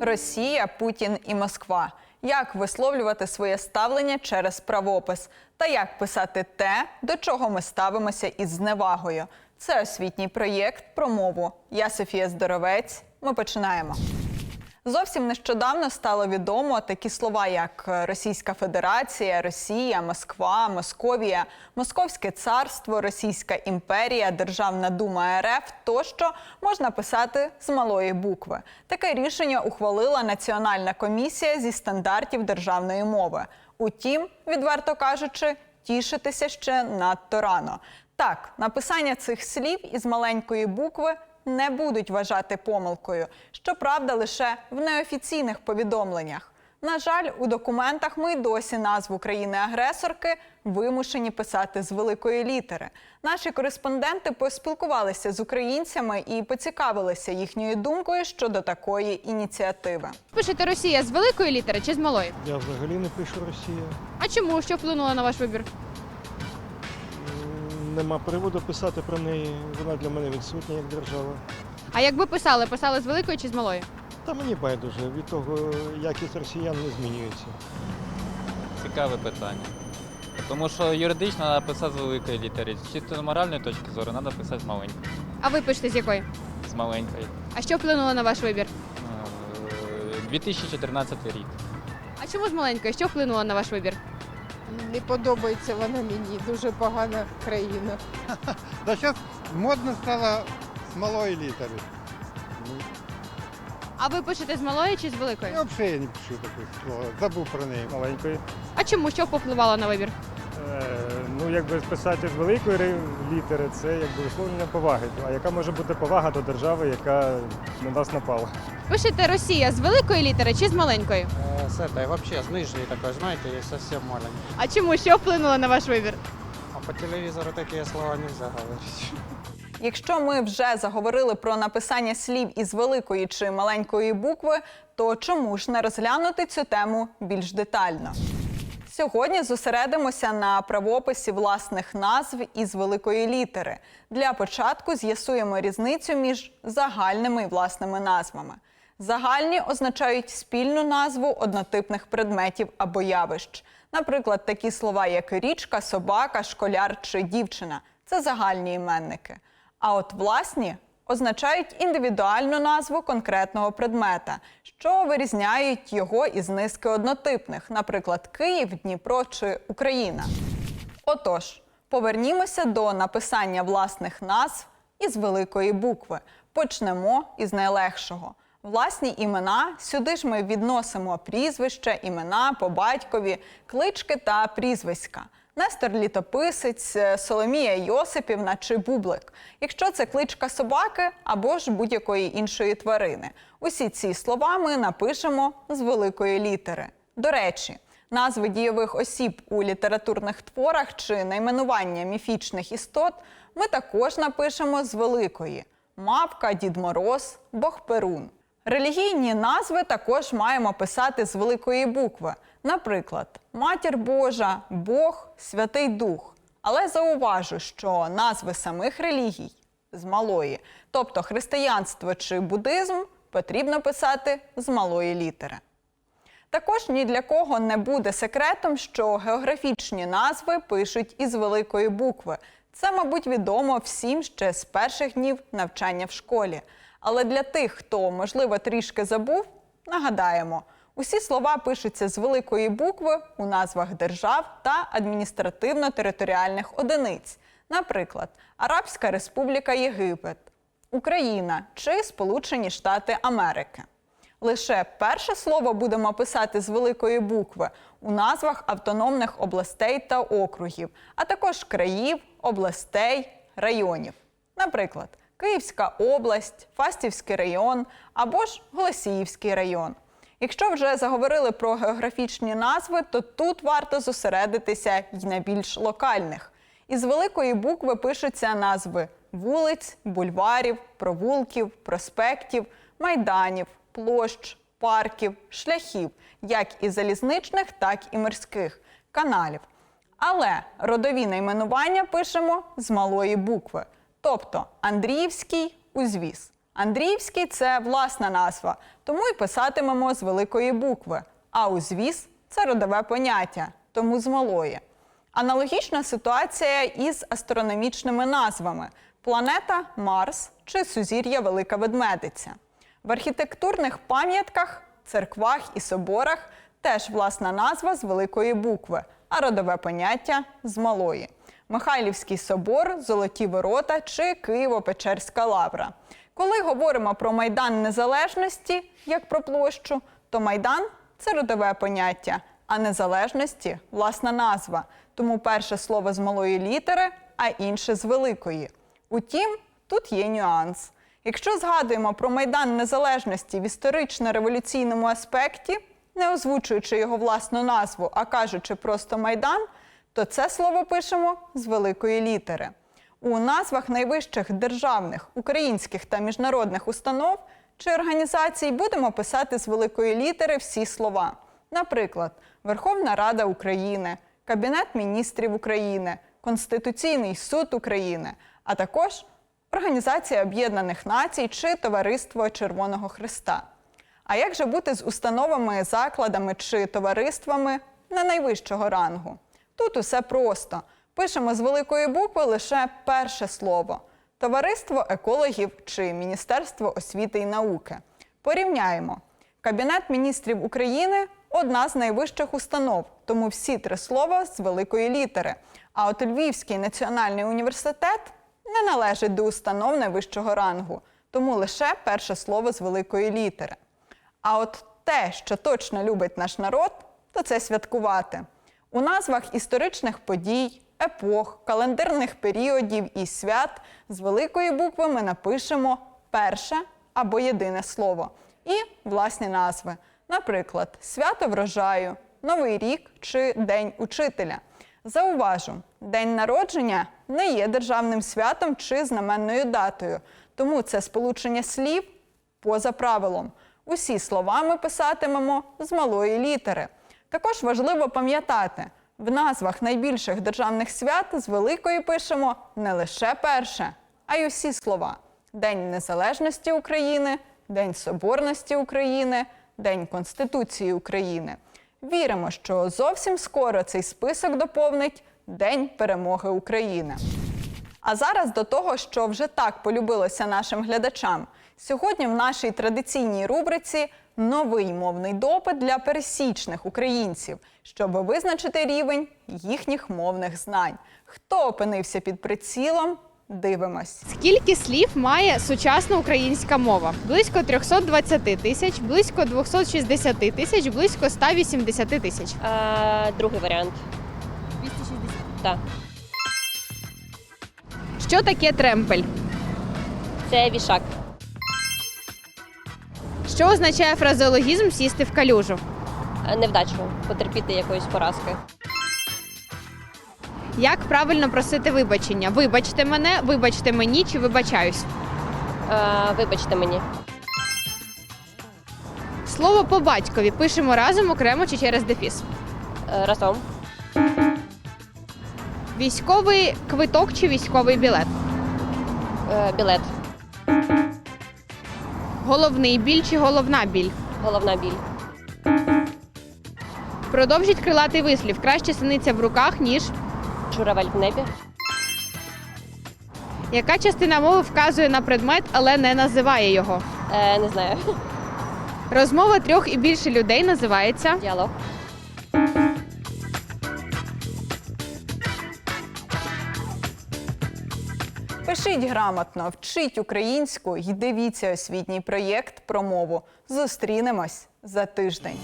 Росія, Путін і Москва. Як висловлювати своє ставлення через правопис та як писати те, до чого ми ставимося із зневагою. Це освітній проєкт про мову. Я Софія Здоровець. Ми починаємо. Зовсім нещодавно стало відомо такі слова, як Російська Федерація, Росія, Москва, Московія, Московське царство, Російська імперія, Державна дума РФ тощо можна писати з малої букви. Таке рішення ухвалила Національна комісія зі стандартів державної мови. Утім, відверто кажучи, тішитися ще надто рано. Так, написання цих слів із маленької букви не будуть вважати помилкою, щоправда, лише в неофіційних повідомленнях. На жаль, у документах ми й досі назву країни-агресорки вимушені писати з великої літери. Наші кореспонденти поспілкувалися з українцями і поцікавилися їхньою думкою щодо такої ініціативи. Пишете Росія з великої літери чи з малої? Я взагалі не пишу Росія. А чому? Що вплинуло на ваш вибір? Нема приводу писати про неї. Вона для мене відсутня як держава. А якби писали, писали з великої чи з малої? Та мені байдуже. Від того якість росіян не змінюється. Цікаве питання. Тому що юридично треба писати з великої літери. З чисто моральної точки зору треба писати з маленької. А ви пишете з якої? З маленької. А що вплинуло на ваш вибір? Е, 2014 рік. А чому з маленької? Що вплинуло на ваш вибір? Не подобається вона мені, дуже погана країна. Да зараз модно стало з малої літери. А ви пишете з малої чи з великої? Я взагалі не пишу таке слово. Забув про неї. маленької. А чому? Що повпливало на вибір? Е, ну, якби писати з великої ри- літери, це якби висловлення поваги. А яка може бути повага до держави, яка на нас напала? Пишете Росія з великої літери чи з маленької? С этой вообще, с нижней такой, знаете, есть совсем маленький. А чому? Що вплинуло на ваш вибір? А по телевизору такие слова нельзя говорить. Якщо ми вже заговорили про написання слів із великої чи маленької букви, то чому ж не розглянути цю тему більш детально? Сьогодні зосередимося на правописі власних назв із великої літери. Для початку з'ясуємо різницю між загальними і власними назвами. Загальні означають спільну назву однотипних предметів або явищ. Наприклад, такі слова, як річка, собака, школяр чи дівчина це загальні іменники. А от власні означають індивідуальну назву конкретного предмета, що вирізняють його із низки однотипних, наприклад, Київ, Дніпро чи Україна. Отож, повернімося до написання власних назв із великої букви. Почнемо із найлегшого. Власні імена сюди ж ми відносимо прізвище, імена по батькові, клички та прізвиська. Нестор Літописець, е, Соломія Йосипівна чи Бублик. Якщо це кличка собаки або ж будь-якої іншої тварини. Усі ці слова ми напишемо з великої літери. До речі, назви дійових осіб у літературних творах чи найменування міфічних істот ми також напишемо з великої: Мавка, Дід Мороз, Бог Перун. Релігійні назви також маємо писати з великої букви. Наприклад, Матір Божа, Бог, Святий Дух. Але зауважу, що назви самих релігій з малої, тобто християнство чи буддизм, потрібно писати з малої літери. Також ні для кого не буде секретом, що географічні назви пишуть із великої букви. Це, мабуть, відомо всім ще з перших днів навчання в школі. Але для тих, хто, можливо, трішки забув, нагадаємо, усі слова пишуться з великої букви у назвах держав та адміністративно-територіальних одиниць, наприклад, Арабська Республіка Єгипет, Україна чи Сполучені Штати Америки. Лише перше слово будемо писати з великої букви у назвах автономних областей та округів, а також країв, областей, районів. Наприклад, Київська область, Фастівський район або ж Голосіївський район. Якщо вже заговорили про географічні назви, то тут варто зосередитися й на більш локальних. Із великої букви пишуться назви вулиць, бульварів, провулків, проспектів, майданів, площ, парків, шляхів, як і залізничних, так і морських, каналів. Але родові найменування пишемо з малої букви, тобто Андріївський узвіз, Андріївський це власна назва, тому й писатимемо з великої букви. А узвіз це родове поняття, тому з малої. Аналогічна ситуація із астрономічними назвами: планета Марс чи сузір'я Велика Ведмедиця. В архітектурних пам'ятках, церквах і соборах теж власна назва з великої букви, а родове поняття з малої. Михайлівський собор, Золоті ворота чи Києво-Печерська лавра. Коли говоримо про Майдан Незалежності, як про площу, то Майдан це родове поняття, а незалежності власна назва. Тому перше слово з малої літери, а інше з великої. Утім, тут є нюанс. Якщо згадуємо про Майдан Незалежності в історично-революційному аспекті, не озвучуючи його власну назву, а кажучи просто Майдан, то це слово пишемо з великої літери. У назвах найвищих державних, українських та міжнародних установ чи організацій будемо писати з великої літери всі слова. Наприклад, Верховна Рада України, Кабінет міністрів України, Конституційний суд України, а також Організація Об'єднаних Націй чи Товариство Червоного Христа. А як же бути з установами, закладами чи товариствами не найвищого рангу? Тут усе просто. Пишемо з великої букви лише перше слово: Товариство екологів чи Міністерство освіти і науки. Порівняємо. Кабінет міністрів України одна з найвищих установ, тому всі три слова з великої літери. А от Львівський національний університет не належить до установ найвищого рангу, тому лише перше слово з великої літери. А от те, що точно любить наш народ, то це святкувати. У назвах історичних подій, епох, календарних періодів і свят з великої букви ми напишемо перше або єдине слово і власні назви. Наприклад, свято врожаю, Новий рік чи День учителя. Зауважу, день народження не є державним святом чи знаменною датою, тому це сполучення слів поза правилом. Усі слова ми писатимемо з малої літери. Також важливо пам'ятати, в назвах найбільших державних свят з великої пишемо не лише перше, а й усі слова: День Незалежності України, День Соборності України, День Конституції України. Віримо, що зовсім скоро цей список доповнить День перемоги України. А зараз до того, що вже так полюбилося нашим глядачам. Сьогодні в нашій традиційній рубриці новий мовний допит для пересічних українців, щоб визначити рівень їхніх мовних знань. Хто опинився під прицілом? Дивимось. Скільки слів має сучасна українська мова? Близько 320 тисяч, близько 260 тисяч, близько 180 тисяч. А, другий варіант. 260. Так. Що таке тремпель? Це вішак. Що означає фразеологізм сісти в калюжу? Невдачу. Потерпіти якоїсь поразки. Як правильно просити вибачення? Вибачте мене, вибачте мені чи вибачаюсь? А, вибачте мені. Слово по батькові пишемо разом окремо чи через дефіс. Е, Разом. Військовий квиток чи військовий білет? Е, Білет. Головний біль чи головна біль? Головна біль. Продовжіть крилатий вислів. Краще синиця в руках, ніж Журавель в небі. яка частина мови вказує на предмет, але не називає його. Е, Не знаю. Розмова трьох і більше людей називається Діалог. Пишіть грамотно, вчіть українську і дивіться освітній проєкт про мову. Зустрінемось за тиждень.